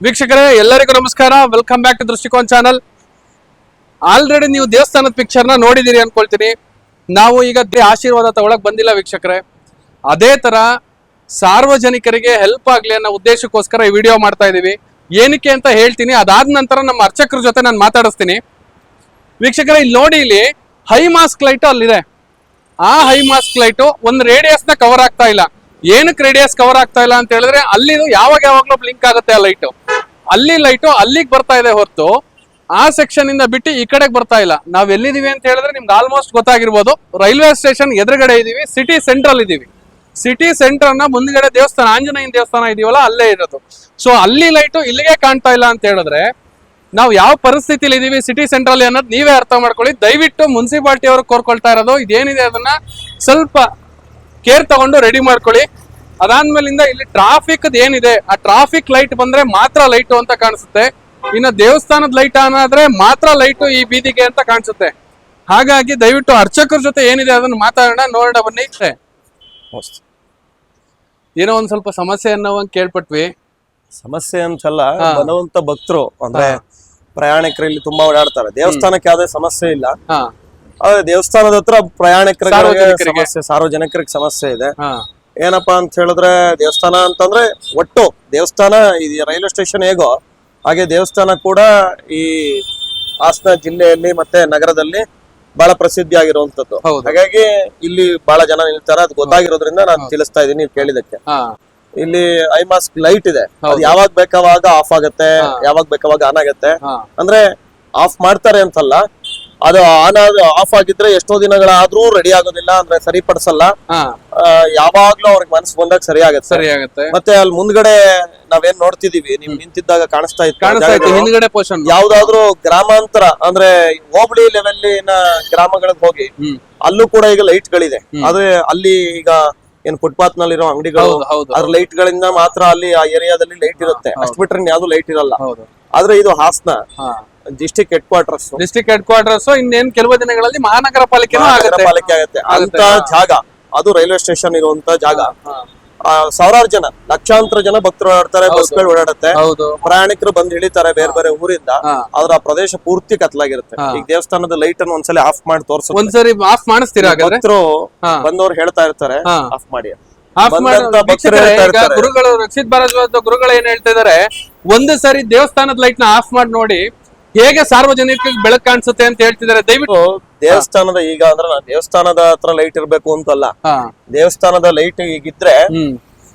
ವೀಕ್ಷಕರೇ, ಎಲ್ಲರಿಗೂ ನಮಸ್ಕಾರ. Welcome back to Drishtikon channel already ನೀವು ದೇವಸ್ಥಾನದ ಪಿಕ್ಚರ್ನ ನೋಡಿದಿರಿ ಅನ್ಕೊಳ್ತೀನಿ. ನಾವು ಈಗ ಆಶೀರ್ವಾದ ತಗೊಳಕ್ ಬಂದಿಲ್ಲ ವೀಕ್ಷಕರೇ. ಅದೇ ತರ ಸಾರ್ವಜನಿಕರಿಗೆ ಹೆಲ್ಪ್ ಆಗಲಿ ಅನ್ನೋ ಉದ್ದೇಶಕ್ಕೋಸ್ಕರ ಈ ವಿಡಿಯೋ ಮಾಡ್ತಾ ಇದ್ದೀವಿ ಏನಕ್ಕೆ ಅಂತ ಹೇಳ್ತೀನಿ, ಅದಾದ ನಂತರ ನಮ್ಮ ಅರ್ಚಕರ ಜೊತೆ ನಾನು ಮಾತಾಡಿಸ್ತೀನಿ. ವೀಕ್ಷಕರ, ಇಲ್ಲಿ ನೋಡಿ ಇಲ್ಲಿ ಹೈ ಮಾಸ್ಕ್ ಲೈಟ್ ಅಲ್ಲಿದೆ ಆ ಹೈ ಮಾಸ್ಕ್ ಲೈಟ್ ಒಂದು ರೇಡಿಯಸ್ನ ಕವರ್ ಆಗ್ತಾ ಇಲ್ಲ. ಏನಕ್ಕೆ ರೇಡಿಯಸ್ ಕವರ್ ಆಗ್ತಾ ಇಲ್ಲ ಅಂತ ಹೇಳಿದ್ರೆ ಅಲ್ಲಿ ಯಾವಾಗ ಯಾವಾಗಲೂ ಬ್ಲಿಂಕ್ ಆಗುತ್ತೆ ಆ ಲೈಟ್ ಅಲ್ಲಿ ಲೈಟು ಅಲ್ಲಿಗೆ ಬರ್ತಾ ಇದೆ ಹೊರತು, ಆ ಸೆಕ್ಷನ್ ಇಂದ ಬಿಟ್ಟು ಈ ಕಡೆಗೆ ಬರ್ತಾ ಇಲ್ಲ. ನಾವ್ ಎಲ್ಲಿದೀವಿ ಅಂತ ಹೇಳಿದ್ರೆ ನಿಮ್ಗೆ ಆಲ್ಮೋಸ್ಟ್ ಗೊತ್ತಾಗಿರ್ಬೋದು. ರೈಲ್ವೆ ಸ್ಟೇಷನ್ ಎದುರುಗಡೆ ಇದೀವಿ ಸಿಟಿ ಸೆಂಟ್ರಲ್ ಇದೀವಿ. ಸಿಟಿ ಸೆಂಟರ್ನ ಮುಂದ್ಗಡೆ ದೇವಸ್ಥಾನ, ಆಂಜನೇಯನ ದೇವಸ್ಥಾನ ಇದೆಯಲ್ಲ, ಅಲ್ಲೇ ಇರೋದು. ಸೊ ಅಲ್ಲಿ ಲೈಟು ಇಲ್ಲಿಗೆ ಕಾಣ್ತಾ ಇಲ್ಲ ಅಂತ ಹೇಳಿದ್ರೆ, ನಾವು ಯಾವ ಪರಿಸ್ಥಿತಿಲಿ ಇದೀವಿ ಸಿಟಿ ಸೆಂಟ್ರಲ್ಲಿ ಅನ್ನೋದು ನೀವೇ ಅರ್ಥ ಮಾಡ್ಕೊಳ್ಳಿ. ದಯವಿಟ್ಟು ಮುನ್ಸಿಪಾಲ್ಟಿ ಅವರು ಕೋರ್ಕೊಳ್ತಾ ಇರೋದು, ಇದೇನಿದೆ ಅದನ್ನ ಸ್ವಲ್ಪ ಕೇರ್ ತಗೊಂಡು ರೆಡಿ ಮಾಡ್ಕೊಳ್ಳಿ. ಅದಾದ್ಮೇಲಿಂದ ಇಲ್ಲಿ ಟ್ರಾಫಿಕ್ ಏನಿದೆ, ಆ ಟ್ರಾಫಿಕ್ ಲೈಟ್ ಬಂದ್ರೆ ಮಾತ್ರ ಲೈಟು ಅಂತ ಕಾಣಿಸುತ್ತೆ. ಇನ್ನು ದೇವಸ್ಥಾನದ ಲೈಟ್ ಆದ್ರೆ ಮಾತ್ರ ಲೈಟು ಈ ಬೀದಿಗೆ ಅಂತ ಕಾಣಿಸುತ್ತೆ. ಹಾಗಾಗಿ ದಯವಿಟ್ಟು ಅರ್ಚಕರ ಜೊತೆ ಏನಿದೆ ಅದನ್ನ ಮಾತಾಡೋಣ, ನೋಡೋಣ, ಬನ್ನಿ. ಏನೋ ಒಂದ್ ಸ್ವಲ್ಪ ಸಮಸ್ಯೆ ಅನ್ನೋ ಒಂದ್ ಕೇಳ್ಪಟ್ವಿ. ಸಮಸ್ಯೆ ಅಂತಲ್ಲ ಬರುವಂತ ಭಕ್ತರು ಅಂದ್ರೆ ಪ್ರಯಾಣಿಕರಲ್ಲಿ ತುಂಬಾ ಓಡಾಡ್ತಾರೆ. ದೇವಸ್ಥಾನಕ್ಕೆ ಯಾವ್ದೇ ಸಮಸ್ಯೆ ಇಲ್ಲ. ಆದ್ರೆ ದೇವಸ್ಥಾನದ ಹತ್ರ ಪ್ರಯಾಣಿಕರಿಗೆ ಸಾರ್ವಜನಿಕರಿಗೆ. ಸಮಸ್ಯೆ ಸಾರ್ವಜನಿಕರಿಗೆ ಸಮಸ್ಯೆ ಇದೆ. ಏನಪ್ಪಾ ಅಂತ ಹೇಳಿದ್ರೆ ದೇವಸ್ಥಾನ ಅಂತಂದ್ರೆ ಒಟ್ಟು ದೇವಸ್ಥಾನ ಈ ರೈಲ್ವೆ ಸ್ಟೇಷನ್ ಹೇಗೋ ಹಾಗೆ ದೇವಸ್ಥಾನ ಕೂಡ ಈ ಹಾಸನ ಜಿಲ್ಲೆಯಲ್ಲಿ ಮತ್ತೆ ನಗರದಲ್ಲಿ ಬಹಳ ಪ್ರಸಿದ್ಧಿ ಆಗಿರುವಂತದ್ದು. ಹಾಗಾಗಿ ಇಲ್ಲಿ ಬಹಳ ಜನ ನಿಲ್ತಾರ ಅದು ಗೊತ್ತಾಗಿರೋದ್ರಿಂದ ನಾನು ತಿಳಿಸ್ತಾ ಇದ್ದೀನಿ ನೀವು ಕೇಳಿದಕ್ಕೆ ಇಲ್ಲಿ ಐ ಮಾಸ್ಕ್ ಲೈಟ್ ಇದೆ. ಅದು ಯಾವಾಗ ಬೇಕಾವಾಗ ಆಫ್ ಆಗತ್ತೆ ಯಾವಾಗ ಬೇಕಾವಾಗ ಆನ್ ಆಗತ್ತೆ. ಅಂದ್ರೆ ಆಫ್ ಮಾಡ್ತಾರೆ ಅಂತಲ್ಲ ಅದು ಆನ್ ಆಫ್ ಆಗಿದ್ರೆ ಎಷ್ಟೋ ದಿನಗಳಾದ್ರೂ ರೆಡಿ ಆಗೋದಿಲ್ಲ ಅಂದ್ರೆ ಸರಿಪಡಿಸಲ್ಲ. ಯಾವಾಗ್ಲೂ ಅವ್ರಿಗೆ ಮನಸ್ಸು ಬಂದಾಗ ಸರಿ ಆಗತ್ತೆ. ಸರಿ ಆಗುತ್ತೆ ಮತ್ತೆ ಅಲ್ಲಿ ಮುಂದ್ಗಡೆ ನಾವೇನ್ ನೋಡ್ತಿದೀವಿ ನಿಮ್ ನಿಂತಿದ್ದಾಗ ಕಾಣಿಸ್ತಾ ಇತ್ತು ಕಾಣಿಸ್ತಾ ಇತ್ತು ಜಾಗಗಳು. ಹಿಂದ್ಗಡೆ ಪೋಷನ್ ಯಾವ್ದಾದ್ರು ಗ್ರಾಮಾಂತರ ಅಂದ್ರೆ ಹೋಬಳಿ ಲೆವೆಲ್ಲಿನ ಗ್ರಾಮಗಳಿಗೆ ಹೋಗಿ ಅಲ್ಲೂ ಕೂಡ ಈಗ ಲೈಟ್ ಗಳಿದೆ ಆದ್ರೆ ಅಲ್ಲಿ ಈಗ ಏನ್ ಫುಟ್ಪಾತ್ ನಲ್ಲಿರೋ ಅಂಗಡಿಗಳು ಅದ್ರ ಲೈಟ್ ಗಳಿಂದ ಮಾತ್ರ ಅಲ್ಲಿ ಆ ಏರಿಯಾದಲ್ಲಿ ಲೈಟ್ ಇರುತ್ತೆ. ಅಷ್ಟು ಬಿಟ್ರೆ ಯಾವ್ದು ಲೈಟ್ ಇರಲ್ಲ. ಆದ್ರೆ ಇದು Hassan. District headquarters district headquarters ಇನ್ನೇನ್ ಕೆಲವು ದಿನಗಳಲ್ಲಿ ಮಹಾನಗರ ಪಾಲಿಕೆನೂ ಆಗುತ್ತೆ. ಪಾಲಿಕೆ ಆಗುತ್ತೆ. ಅಂತ ಜಾಗ ಅದು ರೈಲ್ವೆ ಸ್ಟೇಷನ್ ಇರುವಂತ ಜಾಗ. ಸಾವಿರಾರು ಜನ ಲಕ್ಷಾಂತರ ಜನ ಭಕ್ತರು ಓಡಾಡ್ತಾರೆ ಬಸ್ಗಳು ಓಡಾಡುತ್ತೆ. ಪ್ರಯಾಣಿಕರು ಬಂದು ಇಳಿತಾರೆ ಬೇರೆ ಬೇರೆ ಊರಿಂದ. ಅದ್ರ ಆದ್ರೆ ಆ ಪ್ರದೇಶ ಪೂರ್ತಿ ಕತ್ಲಾಗಿರುತ್ತೆ. ಈಗ ದೇವಸ್ಥಾನದ ಲೈಟ್ ಅನ್ನು ಒಂದ್ಸಲ ಆಫ್ ಮಾಡಿ ತೋರಿಸ ಒಂದ್ಸರಿ ಆಫ್ ಮಾಡಿಸ್ತೀರಾ ಹಾಗಾದ್ರೆ? ಭಕ್ತರು. ಬಂದವ್ರು ಹೇಳ್ತಾ ಇರ್ತಾರೆ ಆಫ್ ಮಾಡಿ. ಗುರುಗಳು ರಕ್ಷಿತ್ ಭಾರದ್ವಾಜ್ ಗುರುಗಳು ಏನ್ ಹೇಳ್ತಾ ಇದಾರೆ? ಒಂದು ಸರಿ ದೇವಸ್ಥಾನದ ಲೈಟ್ನ ಆಫ್ ಮಾಡಿ ನೋಡಿ ಹೇಗೆ ಸಾರ್ವಜನಿಕರಿಗೆ ಬೆಳಕು ಕಾಣಿಸುತ್ತೆ ಅಂತ ಹೇಳ್ತಿದ್ದಾರೆ? ದಯವಿಟ್ಟು ದೇವಸ್ಥಾನದ ಈಗ ಅಂದ್ರೆ ನಾನ್ ದೇವಸ್ಥಾನದ ಹತ್ರ ಲೈಟ್ ಇರ್ಬೇಕು ಅಂತಲ್ಲ. ಹಾ. ದೇವಸ್ಥಾನದ ಲೈಟ್ ಈಗಿದ್ರೆ ಹ್ಮ್.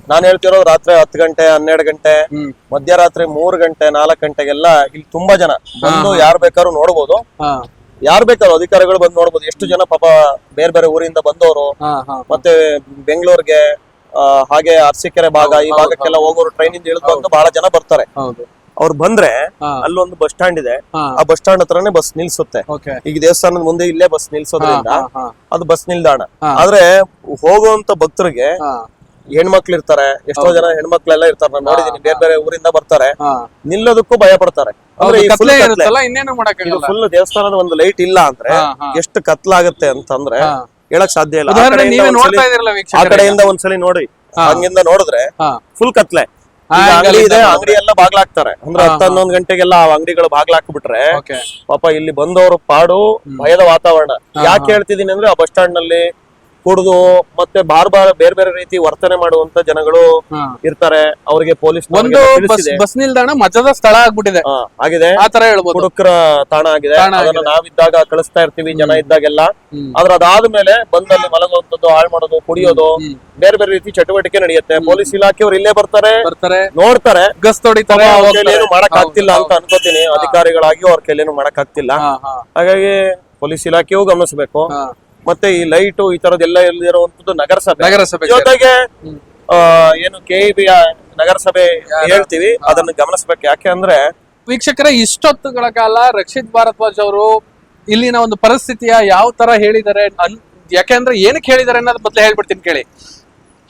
ನಾನ್ ಹೇಳ್ತಿರೋದು ರಾತ್ರಿ ಹತ್ತು ಗಂಟೆ ಹನ್ನೆರಡು ಗಂಟೆ ಹ್ಮ್. ಮಧ್ಯರಾತ್ರಿ ಮೂರ್ ಗಂಟೆ ನಾಲ್ಕು ಗಂಟೆಗೆಲ್ಲ ಇಲ್ಲಿ ತುಂಬಾ ಜನ ಬಂದು ಯಾರ್ ಬೇಕಾದ್ರು ನೋಡ್ಬೋದು. ಹಾ. ಯಾರ್ ಬೇಕಾದ್ರೂ ಅಧಿಕಾರಿಗಳು ಬಂದು ನೋಡ್ಬೋದು. ಎಷ್ಟು ಜನ ಪಾಪ ಬೇರೆ ಬೇರೆ ಊರಿಂದ ಬಂದವರು. ಹಾ ಹಾ ಮತ್ತೆ ಬೆಂಗಳೂರಿಗೆ ಹಾಗೆ ಅರಸೀಕೆರೆ ಭಾಗ ಈ ಭಾಗಕ್ಕೆಲ್ಲ ಹೋಗೋರು ಟ್ರೈನಿಂದ ಇಂದ ಇಳಿದು ಬಂದು ಬಹಳ ಜನ ಬರ್ತಾರೆ. ಹೌದು. ಅವ್ರು ಬಂದ್ರೆ ಅಲ್ಲೊಂದು ಬಸ್ ಸ್ಟಾಂಡ್ ಇದೆ. ಆ ಬಸ್ ಸ್ಟಾಂಡ್ ಹತ್ರನೇ ಬಸ್ ನಿಲ್ಸುತ್ತೆ. ಈಗ ದೇವಸ್ಥಾನದ ಮುಂದೆ ಇಲ್ಲೇ ಬಸ್ ನಿಲ್ಸೋದ್ರಿಂದ ಅದು ಬಸ್ ನಿಲ್ದಾಣ. ಆದ್ರೆ ಹೋಗುವಂತ ಭಕ್ತರಿಗೆ ಹೆಣ್ಮಕ್ಳು ಇರ್ತಾರೆ ಎಷ್ಟೋ ಜನ ಹೆಣ್ಮಕ್ಳೆಲ್ಲ ಇರ್ತಾರೆ. ನಾನು ನೋಡಿದೀನಿ ಬೇರೆ ಬೇರೆ ಊರಿಂದ ಬರ್ತಾರೆ. ನಿಲ್ಲೋದಕ್ಕೂ ಭಯ ಪಡ್ತಾರೆ ಅಂದ್ರೆ ಫುಲ್ ದೇವಸ್ಥಾನದ ಒಂದು ಲೈಟ್ ಇಲ್ಲ ಅಂದ್ರೆ ಎಷ್ಟು ಕತ್ಲಾಗತ್ತೆ ಅಂತಂದ್ರೆ. ಹೇಳಕ್ ಸಾಧ್ಯ ಇಲ್ಲ. ಆ ಕಡೆಯಿಂದ ಒಂದ್ಸಲಿ- ನೋಡಿ. ಹಂಗಿಂದ ನೋಡಿದ್ರೆ ಫುಲ್ ಕತ್ಲೆ. ಅಂಗಡಿ ಇದೆ. ಅಂಗಡಿ ಎಲ್ಲ ಬಾಗ್ಲಾಕ್ತಾರೆ. ಅಂದ್ರೆ ಹತ್ತು ಹನ್ನೊಂದು ಗಂಟೆಗೆಲ್ಲ ಆ ಅಂಗಡಿಗಳು ಬಾಗ್ಲಾಕ್ಬಿಟ್ರೆ ಪಾಪ ಇಲ್ಲಿ ಬಂದವರು ಪಾಡು ಭಯದ ವಾತಾವರಣ. ಯಾಕೆ ಹೇಳ್ತಿದೀನಿ ಅಂದ್ರೆ ಆ ಬಸ್ ಸ್ಟ್ಯಾಂಡ್ನಲ್ಲಿ ಕುಡಿದು ಮತ್ತೆ ಬಾರ್ ಬಾರ್ ಬೇರೆ ಬೇರೆ ರೀತಿ ವರ್ತನೆ ಮಾಡುವಂತ ಜನಗಳು ಇರ್ತಾರೆ. ಅವರಿಗೆ ಪೊಲೀಸ್ ಒಂದು ಬಸ್ ನಿಲ್ದಾಣ ಮಜದ ಸ್ಥಳ ಆಗ್ಬಿಟ್ಟಿದೆ. ಆಗಿದೆ. ಆ ತರ ಹೇಳ್ಬೋದು. ಹುಡುಕರ ತಾಣ ಆಗಿದೆ. ಅದನ್ನ ನಾವಿದ್ದಾಗ ಕಳಿಸ್ತಾ ಇರ್ತೀವಿ ಜನ ಇದ್ದಾಗೆಲ್ಲ. ಆದ್ರ ಅದಾದ್ಮೇಲೆ ಬಂದಲ್ಲಿ ಮಲಗುವಂತದ್ದು ಹಾಳು ಮಾಡೋದು ಕುಡಿಯೋದು. ಬೇರೆ ಬೇರೆ ರೀತಿ ಚಟುವಟಿಕೆ ನಡೆಯುತ್ತೆ. ಪೊಲೀಸ್ ಇಲಾಖೆಯವರು ಇಲ್ಲೇ ಬರ್ತಾರೆ. ಬರ್ತಾರೆ. ನೋಡ್ತಾರೆ. ಗಸ್ ತೊಡಿತಾರೆ. ಏನು ಮಾಡಕ್ ಆಗ್ತಿಲ್ಲ ಅಂತ ಅನ್ಕೋತೀನಿ. ಅಧಿಕಾರಿಗಳಾಗಿ ಅವ್ರ ಕೈಲೇನು ಮಾಡಕ್ ಆಗ್ತಿಲ್ಲ. ಹಾಗಾಗಿ ಪೊಲೀಸ್ ಇಲಾಖೆಯೂ ಗಮನಿಸಬೇಕು. ಮತ್ತೆ ಈ ಲೈಟು ಈ ತರದೆಲ್ಲ ಇರುವಂತದ್ದು ನಗರಸಭೆ. ನಗರಸಭೆ ಜೊತೆಗೆ ಏನು ಕೆ ಬಿ ನಗರಸಭೆ ಹೇಳ್ತೀವಿ. ಅದನ್ನ ಗಮನಿಸಬೇಕು. ಯಾಕೆ ಅಂದ್ರೆ ವೀಕ್ಷಕರ ಇಷ್ಟೊತ್ತುಗಳ ಕಾಲ ರಕ್ಷಿತ್ ಭಾರದ್ವಾಜ್ ಅವರು ಇಲ್ಲಿನ ಒಂದು ಪರಿಸ್ಥಿತಿಯ ಯಾವ ತರ ಹೇಳಿದ್ದಾರೆ ಅನ್- ಯಾಕೆಂದ್ರೆ ಏನಕ್ಕೆ ಹೇಳಿದ್ದಾರೆ ಅನ್ನೋದು ಮೊದಲೇ ಹೇಳ್ಬಿಡ್ತೀನಿ ಕೇಳಿ.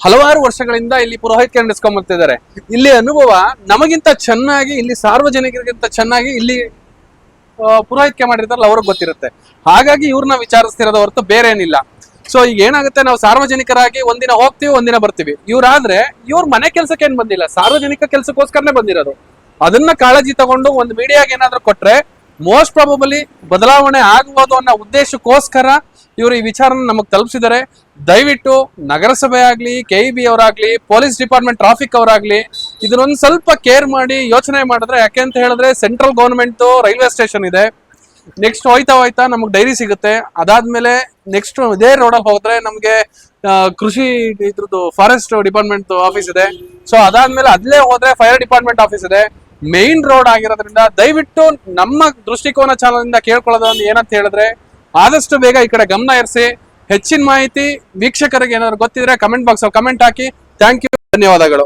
ಹಲವಾರು ವರ್ಷಗಳಿಂದ ಇಲ್ಲಿ ಪುರೋಹಿತ್ಯ ನಡೆಸ್ಕೊಂಡ್ ಬರ್ತಿದ್ದಾರೆ. ಇಲ್ಲಿ ಅನುಭವ ನಮಗಿಂತ ಚೆನ್ನಾಗಿ ಇಲ್ಲಿ ಸಾರ್ವಜನಿಕರಿಗಿಂತ ಚೆನ್ನಾಗಿ ಇಲ್ಲಿ ಪುರೋಹಿತಕೆ ಮಾಡಿರ್ತಾರಲ್ಲ, ಅವ್ರಿಗೆ ಗೊತ್ತಿರುತ್ತೆ. ಹಾಗಾಗಿ ಇವ್ರನ್ನ ವಿಚಾರಿಸ್ತಿರೋದು ಹೊರತು ಬೇರೆ ಏನಿಲ್ಲ. ಸೊ ಈಗ ಏನಾಗುತ್ತೆ, ನಾವು ಸಾರ್ವಜನಿಕರಾಗಿ ಒಂದಿನ ಹೋಗ್ತೀವಿ, ಒಂದಿನ ಬರ್ತೀವಿ. ಇವ್ರಾದ್ರೆ, ಇವ್ರ ಮನೆ ಕೆಲ್ಸಕ್ಕೆ ಏನ್ ಬಂದಿಲ್ಲ, ಸಾರ್ವಜನಿಕ ಕೆಲಸಕ್ಕೋಸ್ಕರನೇ ಬಂದಿರೋದು. ಅದನ್ನ ಕಾಳಜಿ ತಗೊಂಡು ಒಂದು ಮೀಡಿಯಾಗೆ ಏನಾದ್ರು ಕೊಟ್ರೆ ಮೋಸ್ಟ್ ಪ್ರಾಬಬಲಿ ಬದಲಾವಣೆ ಆಗ್ಬೋದು ಅನ್ನೋ ಉದ್ದೇಶಕ್ಕೋಸ್ಕರ ಇವರು ಈ ವಿಚಾರನ ನಮಗೆ ತಲುಪಿಸಿದ್ದಾರೆ. ದಯವಿಟ್ಟು ನಗರಸಭೆ ಆಗಲಿ ಕೆ ಇ ಬಿ ಅವರಾಗ್ಲಿ ಪೊಲೀಸ್ ಡಿಪಾರ್ಟ್ಮೆಂಟ್ ಟ್ರಾಫಿಕ್ ಅವರಾಗ್ಲಿ, ಇದನ್ನೊಂದು ಸ್ವಲ್ಪ ಕೇರ್ ಮಾಡಿ ಯೋಚನೆ ಮಾಡಿದ್ರೆ ಯಾಕೆ ಅಂತ ಹೇಳಿದ್ರೆ ಸೆಂಟ್ರಲ್ ಗೌರ್ಮೆಂಟ್ ರೈಲ್ವೆ ಸ್ಟೇಷನ್ ಇದೆ. ನೆಕ್ಸ್ಟ್ ಹೋಯ್ತಾ ಹೋಯ್ತಾ ನಮಗೆ ಡೈರಿ ಸಿಗುತ್ತೆ. ಅದಾದ್ಮೇಲೆ ನೆಕ್ಸ್ಟ್ ಇದೇ ರೋಡಲ್ಲಿ ಹೋದ್ರೆ ನಮಗೆ ಕೃಷಿ ಇದ್ರದ್ದು ಫಾರೆಸ್ಟ್ ಡಿಪಾರ್ಟ್ಮೆಂಟ್ ಆಫೀಸ್ ಇದೆ. ಸೊ ಅದಾದ್ಮೇಲೆ ಅಲ್ಲೇ ಹೋದ್ರೆ ಫೈರ್ ಡಿಪಾರ್ಟ್ಮೆಂಟ್ ಆಫೀಸ್ ಇದೆ. ಮೇನ್ ರೋಡ್ ಆಗಿರೋದ್ರಿಂದ ದಯವಿಟ್ಟು ನಮ್ಮ ದೃಷ್ಟಿಕೋನ ಚಾನಲ್ ಇಂದ ಕೇಳ್ಕೊಳ್ಳೋದು ಏನಂತ ಹೇಳಿದ್ರೆ ಆದಷ್ಟು ಬೇಗ ಈ ಕಡೆ ಗಮನ ಇರಿಸಿ. ಹೆಚ್ಚಿನ ಮಾಹಿತಿ ವೀಕ್ಷಕರಿಗೆ ಏನಾದ್ರು ಗೊತ್ತಿದ್ರೆ ಕಮೆಂಟ್ ಬಾಕ್ಸ್ ಕಮೆಂಟ್ ಹಾಕಿ. ಥ್ಯಾಂಕ್ ಯು ಧನ್ಯವಾದಗಳು.